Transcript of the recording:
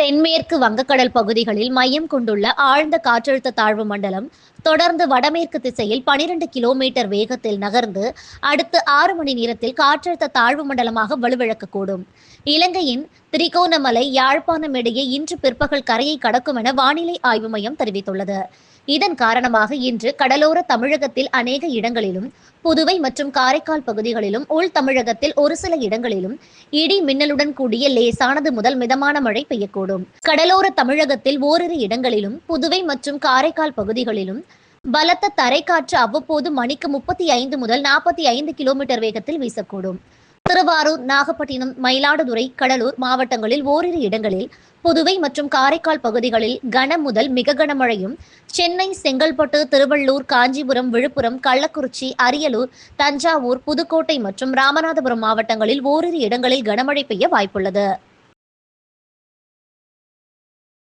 தென்மேற்கு வங்கக்கடல் பகுதிகளில் மையம் கொண்டுள்ள ஆழ்ந்த காற்றழுத்த தாழ்வு மண்டலம் தொடர்ந்து வடமேற்கு திசையில் 12 கிலோமீட்டர் வேகத்தில் நகர்ந்து அடுத்த ஆறு மணி நேரத்தில் காற்றழுத்த தாழ்வு மண்டலமாக வலுவிழக்கக்கூடும். இலங்கையின் திரிகோணமலை யாழ்ப்பாணம் இடையே இன்று பிற்பகல் கரையை கடக்கும் என வானிலை ஆய்வு மையம் தெரிவித்துள்ளது. இதன் காரணமாக இன்று கடலோர தமிழகத்தில் அநேக இடங்களிலும் புதுவை மற்றும் காரைக்கால் பகுதிகளிலும் உள் தமிழகத்தில் ஒரு சில இடங்களிலும் இடி மின்னலுடன் கூடிய லேசானது முதல் மிதமான மழை பெய்யக்கூடும். கடலோர தமிழகத்தில் ஓரிரு இடங்களிலும் புதுவை மற்றும் காரைக்கால் பகுதிகளிலும் பலத்த தரைக்காற்று அவ்வப்போது மணிக்கு முப்பத்தி ஐந்து முதல் நாற்பத்தி ஐந்து கிலோமீட்டர் வேகத்தில் வீசக்கூடும். திருவாரூர் நாகப்பட்டினம் மயிலாடுதுறை கடலூர் மாவட்டங்களில் ஓரிரு இடங்களில் புதுவை மற்றும் காரைக்கால் பகுதிகளில் கன முதல் மிக கனமழையும் சென்னை செங்கல்பட்டு திருவள்ளூர் காஞ்சிபுரம் விழுப்புரம் கள்ளக்குறிச்சி அரியலூர் தஞ்சாவூர் புதுக்கோட்டை மற்றும் ராமநாதபுரம் மாவட்டங்களில் ஓரிரு இடங்களில் கனமழை பெய்ய வாய்ப்புள்ளது.